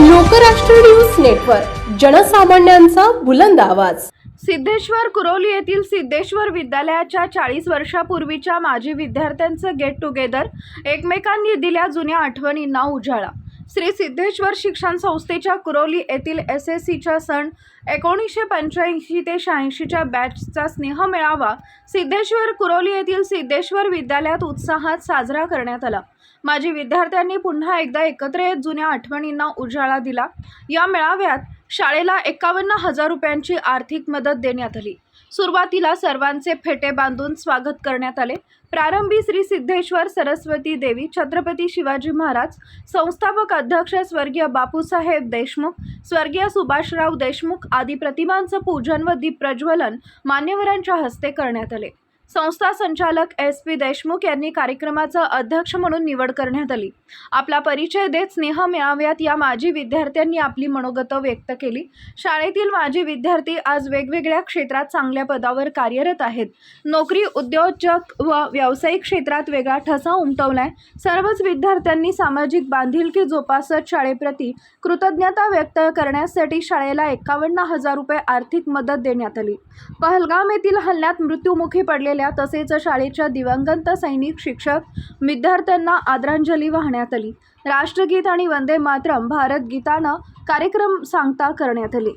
Lokrashtra news network जनसामान्यांचा बुलंद आवाज. सिद्धेश्वर कुरोली येथील सिद्धेश्वर विद्यालयाच्या चाळीस वर्षापूर्वीच्या माजी विद्यार्थ्यांचं गेट टुगेदर एकमेकांनी दिल्या जुन्या आठवणींना उजाळा. श्री सिद्धेश्वर शिक्षण संस्थेच्या कुरोली येथील एस एस सीच्या सण एकोणीसशे पंच्याऐंशी ते शहाऐंशीच्या बॅचचा स्नेह मेळावा सिद्धेश्वर कुरोली येथील सिद्धेश्वर विद्यालयात उत्साहात साजरा करण्यात आला. माजी विद्यार्थ्यांनी पुन्हा एकदा एकत्र येत जुन्या आठवणींना उजाळा दिला. या मेळाव्यात शाळेला एकावन्न हजार रुपयांची आर्थिक मदत देण्यात आली. सुरुवातीला सर्वांचे फेटे बांधून स्वागत करण्यात आले. प्रारंभी श्री सिद्धेश्वर सरस्वती देवी छत्रपती शिवाजी महाराज संस्थापक अध्यक्ष स्वर्गीय बापूसाहेब देशमुख स्वर्गीय सुभाषराव देशमुख आदी प्रतिमांचं पूजन व दीप प्रज्वलन मान्यवरांच्या हस्ते करण्यात आले. संस्था संचालक एस पी देशमुख यांनी कार्यक्रमाचं अध्यक्ष म्हणून निवड करण्यात आली. आपला परिचय देत स्नेह मेळाव्यात या माजी विद्यार्थ्यांनी आपली मनोगत व्यक्त केली. शाळेतील माजी विद्यार्थी आज वेगवेगळ्या क्षेत्रात चांगल्या पदावर कार्यरत आहेत. नोकरी उद्योजक व व्यावसायिक क्षेत्रात वेगळा ठसा उमटवलाय. सर्वच विद्यार्थ्यांनी सामाजिक बांधिलकी जोपासत शाळेप्रती कृतज्ञता व्यक्त करण्यासाठी शाळेला एकावन्न हजार रुपये आर्थिक मदत देण्यात आली. पहलगाम येथील हल्ल्यात मृत्युमुखी पडलेल्या तसेच शाळेच्या दिवंगत सैनिक शिक्षक विद्यार्थ्यांना आदरांजली वाहण्यात आली. राष्ट्रगीत आणि वंदे मातरम भारत गीतानं कार्यक्रम सांगता करण्यात आले.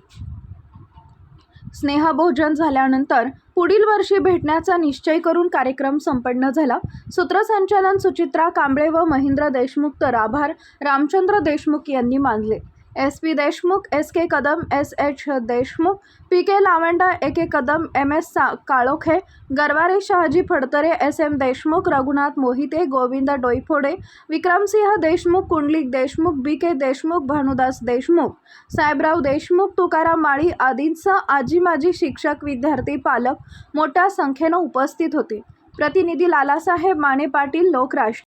स्नेहभोजन झाल्यानंतर पुढील वर्षी भेटण्याचा निश्चय करून कार्यक्रम संपन्न झाला. सूत्रसंचालन सुचित्रा कांबळे व महेंद्र देशमुख तर आभार रामचंद्र देशमुख यांनी मानले. S P Deshmukh S K Kadam S H Deshmukh P K Lavanda A K Kadam M S सा Kalokhe Garware Shahaji Phadtare S M Deshmukh Raghunath Mohite Govind Doiphode Vikramsinh Deshmukh Kundalik Deshmukh B K Deshmukh Bhanudas Deshmukh Sahebrao Deshmukh Tukaram Mali आदींसह आजी माजी शिक्षक विद्यार्थी पालक मोठ्या संख्येनं उपस्थित होते. प्रतिनिधी लालासाहेब माने पाटील लोकराष्ट्र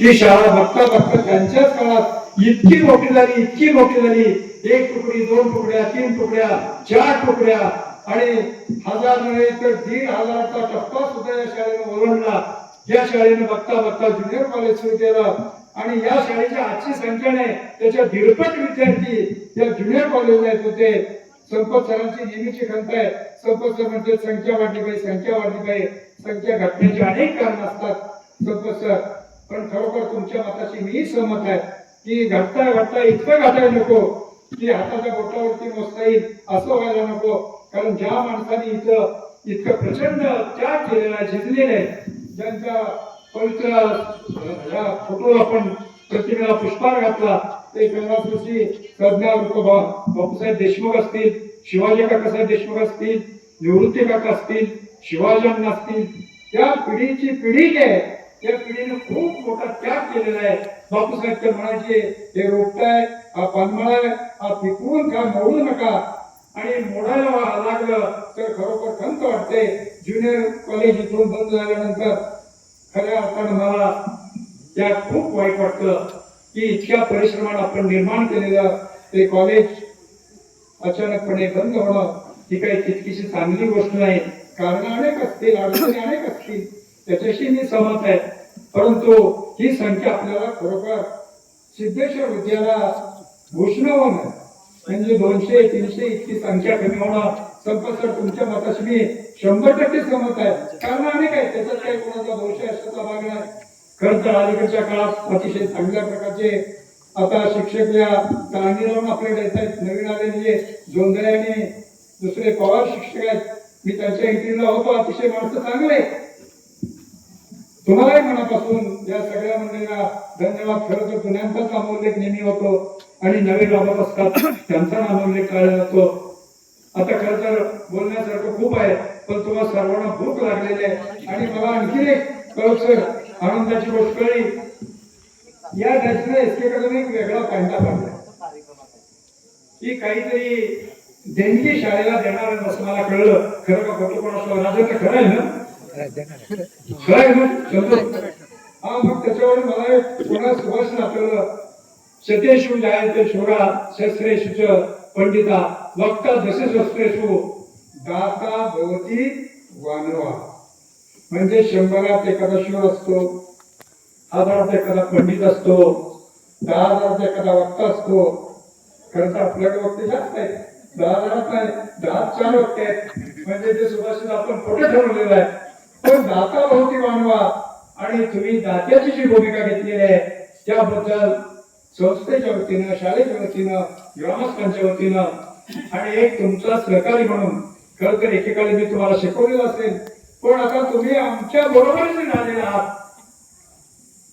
ही शाळा बघता बघता त्यांच्याच काळात इतकी मोठी झाली इतकी मोठी झाली. एक तुकडी दोन तुकड्या तीन तुकड्या चार तुकड्या. आणि हजार नव्हे तर दीड हजारचा टप्पा सुद्धा या शाळेने ओलांडला या शाळेने बघता बघता ज्युनियर कॉलेज सुरू केलं. आणि या शाळेच्या आजची संख्येने त्याच्या दीडपट विद्यार्थी या ज्युनियर कॉलेजला येत होते. संपत सरांची नेहमीची खंत आहे संपत सर म्हणजे संख्या वाढली पाहिजे संख्या वाढली पाहिजे. संख्या घटण्याची अनेक कारण असतात संपत सर पण खरोखर तुमच्या मताशी मी सहमत आहे की घटता घटता इतकं घटायला नको की हाताच्या बोटावरती मोजता येईल असं व्हायला नको. कारण ज्या माणसाने इथं इतकं प्रचंड त्याग केलेला आहे झिजलेलं आहे ज्यांच्या पवित्र या फोटो आपण प्रतिमेला पुष्पहार घातला ते गंगापूरची प्रज्ञा रूप बापूसाहेब देशमुख असतील शिवाजी काकासाहेब देशमुख असतील निवृत्ती काका असतील शिवाजी असतील त्या पिढीची पिढी जी आहे त्या पिढीने खूप मोठा त्याग केलेला आहे. बापूसाहेब ते म्हणायचे हे रोपटाय हा पानमळा आहे हा पिकवून का मोडू नका. आणि मोडायला लागलं तर खरोखर खंत वाटते. ज्युनियर कॉलेज इथून बंद झाल्यानंतर खऱ्या अर्थानं मला त्या खूप वाईट वाटतं की इतक्या परिश्रमाने आपण निर्माण केलेलं ते कॉलेज अचानकपणे बंद होणं ही काही तितकीशी चांगली गोष्ट नाही. कारण अनेक असतील अडचणी अनेक असतील त्याच्याशी मी सहमत आहे. परंतु ही संख्या आपल्याला खरोखर सिद्धेश्वर विद्याला घोषणा होणं म्हणजे दोनशे तीनशे इतकी संख्या कमी होणं संपत सर तुमच्या मताशी मी शंभर टक्के सहमत आहे. कारण अनेक आहे त्याच्यात काही कोणाचा दोष आहे भाग नाही. खरं तर अलीकडच्या काळात अतिशय चांगल्या प्रकारचे आता शिक्षक या काळणी लावून आपल्याकडे येत आहेत नवीन आलेले जे जोंधळे आणि दुसरे पवार शिक्षक आहेत. मी त्यांच्या इंटरव्ह्यूला होतो. अतिशय माणसं चांगले तुम्हालाही मनापासून या सगळ्या मंडळीला धन्यवाद. खरं तर पुण्यांचाच नामोल्लेख नेहमी होतो आणि नवे बाबत असतात त्यांचा नामोल्लेख काढला जातो आता खरं तर बोलण्यासारखं खूप आहे पण तुम्हाला सर्वांना भूक लागलेली आहे. आणि मला आणखी एक कळव सर आनंदाची गोष्ट कळली. या ड्रेसने एसकेकडून एक वेगळा पॅन्टा पडला. की काहीतरी देणगी शाळेला देणार असं मला कळलं खरं का खोटं कोण असं राजा तर खरं आहे ना? खरं आहे ना? चंद्र हा मग त्याच्यावर मला कोणा पुन्हा सुभाष आठवलं सतेशु जायते शोरा शस्त्रेशुच पंडिता वक्ता जसे शस्त्रेशु दाता भवती वानवा. म्हणजे शंभरात एखादा शिव असतो हजारात एखादा पंडित असतो दहा हजारात एखादा वक्ता असतो. खरं तर आपल्याकडे वक्ते जास्त आहेत. दहा हजारात नाही दहा चार वक्ते आहेत. म्हणजे ते सुभाषित आपण खोटे ठरवलेलं आहे. पण दाता भोवती मानवा आणि तुम्ही दात्याची जी भूमिका घेतलेली आहे त्याबद्दल संस्थेच्या वतीनं शाळेच्या वतीनं ग्रामस्थांच्या वतीनं आणि एक तुमचा सहकारी म्हणून खरं तर एकेकाळी मी तुम्हाला शिकवलेलं असेल. पण आता तुम्ही आमच्या बरोबरीने झालेला आहात.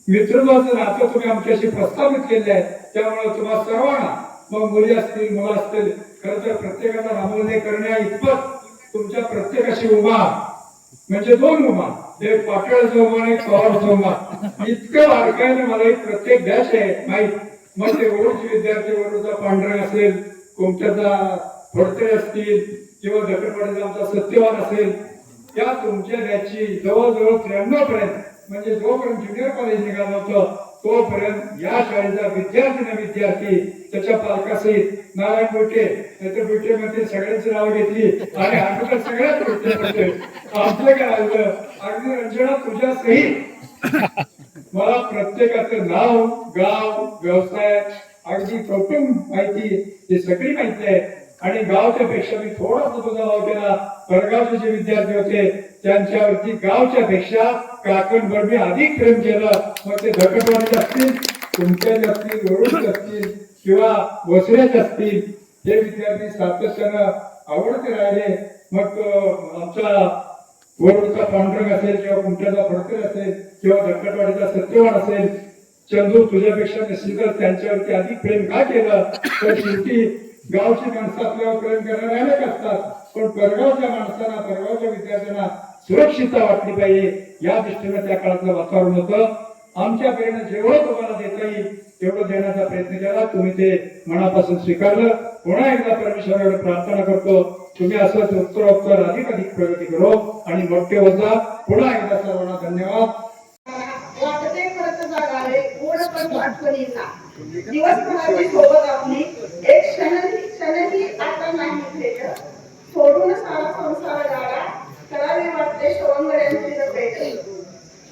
मित्रत्वाचं नातं तुम्ही आमच्याशी प्रस्थापित केले आहे त्यामुळे तुम्हाला सर्वांना मग मुली असतील मुलं असतील खरं तर प्रत्येकाचा नामोल्लेख करण्या इतपत तुमच्या प्रत्येकाशी उभा म्हणजे दोन उमा एक पाटळ उमा आणि एक उमा इतकं बारकाईने मला एक प्रत्येक बॅच आहे माहीत. मग ते वरुडचे विद्यार्थी वरुडचा पांढरंग असेल कोमट्याचा फडते असतील किंवा दखनवाडीचा आमचा सत्यवान असेल त्या तुमच्या बॅचची जवळजवळ त्र्याण्णव पर्यंत म्हणजे जोपर्यंत ज्युनियर कॉलेज निघालं होतं तोपर्यंत या शाळेचा विद्यार्थी ना विद्यार्थी त्याच्या पालकासहित नारायण बुटे नाहीतर बुटे मध्ये सगळ्यांची नावं घेतली आणि आमच्या सगळ्यात बुटे आपलं काय आलं अगदी रंजना तुझ्या सहित. मला प्रत्येकाचं नाव गाव व्यवसाय अगदी कौटुंब माहिती ही सगळी माहिती आहे. आणि गावच्या पेक्षा मी थोडासा तुझा केला परगावचे जे विद्यार्थी होते त्यांच्यावरती गावच्या पेक्षा काकणगड मी अधिक प्रेम केलं. मग ते धकटवाडीचे असतील तुमच्याचे असतील वरुडचे असतील किंवा वसऱ्याचे असतील. हे विद्यार्थी सातत्यानं आवडते राहिले मग आमचा वरुडचा पांढरंग असेल किंवा कुमट्याचा फडकर असेल किंवा धकटवाडीचा सत्यवान असेल चंदू तुझ्यापेक्षा निश्चितच त्यांच्यावरती अधिक प्रेम का केलं? तर शेवटी गावची माणसं आपल्यावर प्रेम करणारे अनेक असतात. पण परगावच्या माणसांना परगावच्या विद्यार्थ्यांना सुरक्षितता वाटली पाहिजे. या दृष्टीनं त्या काळातलं वातावरण होतं. आमच्या पेरणं जेवढं तुम्हाला देता येईल तेवढं देण्याचा प्रयत्न केला. तुम्ही ते मनापासून स्वीकारलं. पुन्हा एकदा परमेश्वराकडे प्रार्थना करतो. तुम्ही असंच उत्तरोत्तर अधिक अधिक प्रगती करो आणि मोठे होता पुन्हा एकदा सर्वांना धन्यवाद. दिवस सोबत आपली. एक क्षण क्षणही आता नाही भेट सोडून सारा संसार गाडा. करावे वाटते सवंगड्यांची भेट.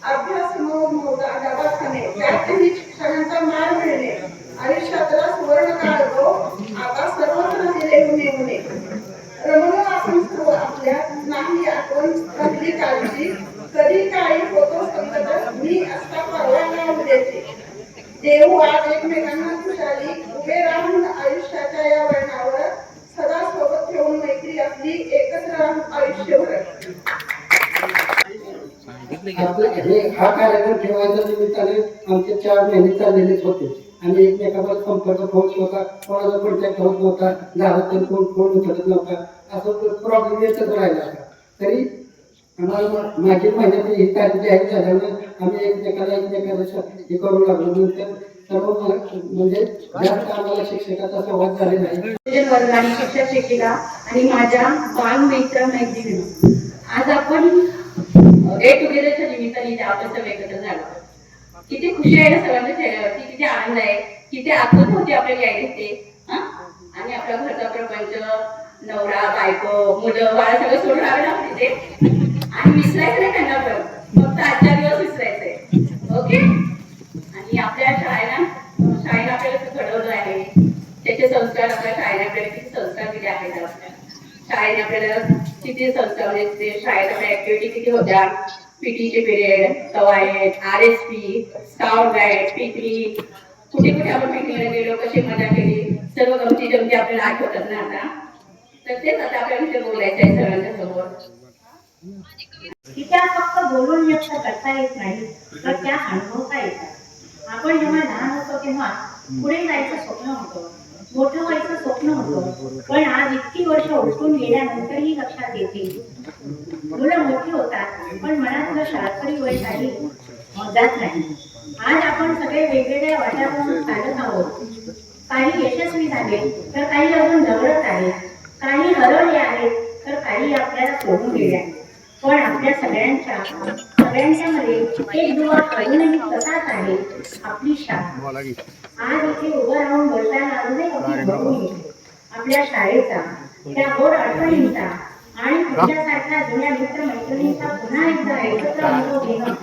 अभ्यास दवाखाने त्यातही शिक्षणाचा मार मिळणे. आयुष्यातला सुवर्ण काळ तो आता सर्वत्र दिले उणे उणे. रमण आपण सर्व आपल्या. नाही आपण आपली काळजी. कधी काळी होतो संकट मी असता परवा नाव देते. देऊ आज एकमेकांना खुशाली उभे राहून आयुष्याच्या या वळणावर सदा सोबत ठेवून मैत्री आपली एकत्र राहून आयुष्यभर आपलं हे हा कार्यक्रम ठेवायच्या निमित्ताने आमचे चार महिने चाललेलेच होते. आणि एकमेकांवर संपर्क होत होता कोणाचा कॉन्टॅक्ट होत नव्हता. झाला तर कोण कोण उचलत नव्हता. असं प्रॉब्लेम येतच राहिला होता. तरी आम्हाला मागील महिन्यात ही तारीख जाहीर झाल्यामुळे आम्ही एकमेकाला एकमेकाला हे करू लागलो. नंतर सर्व म्हणजे जास्त आम्हाला शिक्षकाचा संवाद झालेला आहे. विजय शिक्षक शिक्षिका आणि माझ्या बालमित्र मैत्रिणी आज आपण गेट टुगेदरच्या निमित्ताने आपण सगळे एकत्र झालो. किती खुशी आहे ना सर्वांच्या चेहऱ्यावरती किती आनंद आहे किती आतुर होती आपल्याला यायला ते आणि आपल्या घरचा प्रपंच नवरा बायको मुलं बाळ सगळं सोडून आलं ना तिथे आणि विसरायचं नाही त्यांना पण. फक्त आजच्या दिवस विसरायचंय. ओके? आणि आपल्या शाळेला शाळेने आपल्याला घडवलं आहे. त्याचे संस्कार आपल्या शाळेने आपल्याला किती संस्कार दिले आहेत आपल्या. शाळेने आपल्याला किती संस्कार म्हणजे शाळेत आपल्या ऍक्टिव्हिटी किती होत्या. पीटीचे पिरियड कवायत R S P scout guide picnic कुठे कुठे आपण पिकनिकला गेलो कशी मजा केली सर्व गमती जमती आपल्याला आठवतात ना आता. तर तेच आता आपल्याला इथे बोलायचं आहे सगळ्यांच्या समोर. की फक्त बोलून व्यक्त करता येत नाही तर त्या अनुभवता येतात. आपण जेव्हा लहान होतो तेव्हा पुढे जायचं स्वप्न होतं मोठं व्हायचं स्वप्न होतं. पण आज इतकी वर्ष उठून गेल्यानंतरही लक्षात येते. मुलं मोठी होतात पण मनातलं शास्त्री वय काही जात नाही. आज आपण सगळे वेगवेगळ्या वाटावरून चालत आहोत. काही यशस्वी झाले तर काही अजून जवळच आहेत. काही हरवले आहेत तर काही आपल्याला सोडून गेले आहेत. पण आपल्या सगळ्यांच्या सगळ्यांच्या मध्ये एक दुवा अजूनही तसाच आहे आपली शाळा. आज इथे उभं राहून बोलताना अजूनही अगदी भरून आपल्या शाळेचा त्या गोड अडचणींचा आणि तुमच्यासारख्या जुन्या पुन्हा एकदा एकत्र अनुभव घेणं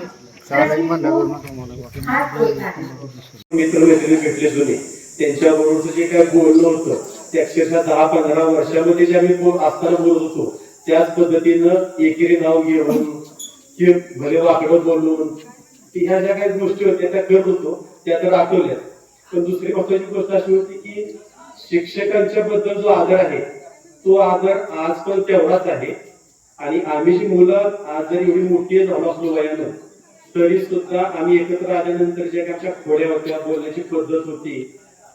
मित्रमैत्रिणी भेटले जुने. त्यांच्या बरोबरचं जे काय बोलणं होतं ते अक्षरशः दहा पंधरा वर्षामध्ये जे आम्ही बोल- असताना बोलत होतो त्याच पद्धतीनं एकेरी नाव घेऊन कि भले वाकडं बोलून ह्या ज्या काही गोष्टी होत्या त्या करत होतो त्या तर आठवल्या पण दुसरी महत्वाची गोष्ट अशी होती की शिक्षकांच्या बद्दल जो आदर आहे तो आदर आज पण तेवढाच आहे. आणि आम्ही जी मुलं आज जरी एवढी मोठी झालो असलो वयानं तरी सुद्धा आम्ही एकत्र आल्यानंतर जे काही आमच्या खोड्या होत्या बोलण्याची पद्धत होती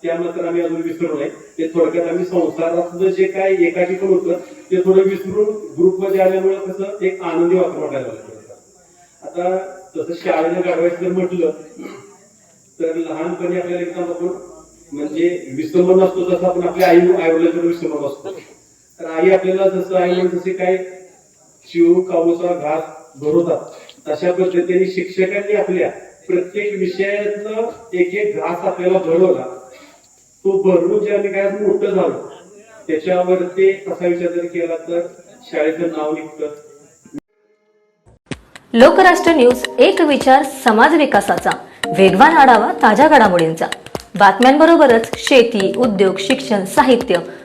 त्या मात्र आम्ही अजून विसरू नये ते थोडक्यात आम्ही संसारातलं जे काय एकाकी पण होतं ते थोडं विसरून ग्रुपमध्ये आल्यामुळे कसं एक आनंदी वातावरण वाटायला लागलं आता तसं शाळेने गाडवायचं जर म्हटलं तर लहानपणी आपल्याला एकदम आपण म्हणजे विसंबन असतो तसं आपण आपल्या आई आईवडिलांकडे विसंबन असतो तर आई आपल्याला जसं आई जसे काय शिव काऊचा घास भरवतात तशा पद्धतीने शिक्षकांनी आपल्या प्रत्येक विषयातलं एक एक घास आपल्याला भरवला. तो भरून जे आम्ही काय मोठं झालो त्याच्यावरती असा विचार जर केला तर शाळेचं नाव निघतं. लोकराष्ट्र न्यूज एक विचार समाज विकासाचा. वेगवान आढावा ताज्या घडामोडींचा. बातम्यांबरोबरच शेती उद्योग शिक्षण साहित्य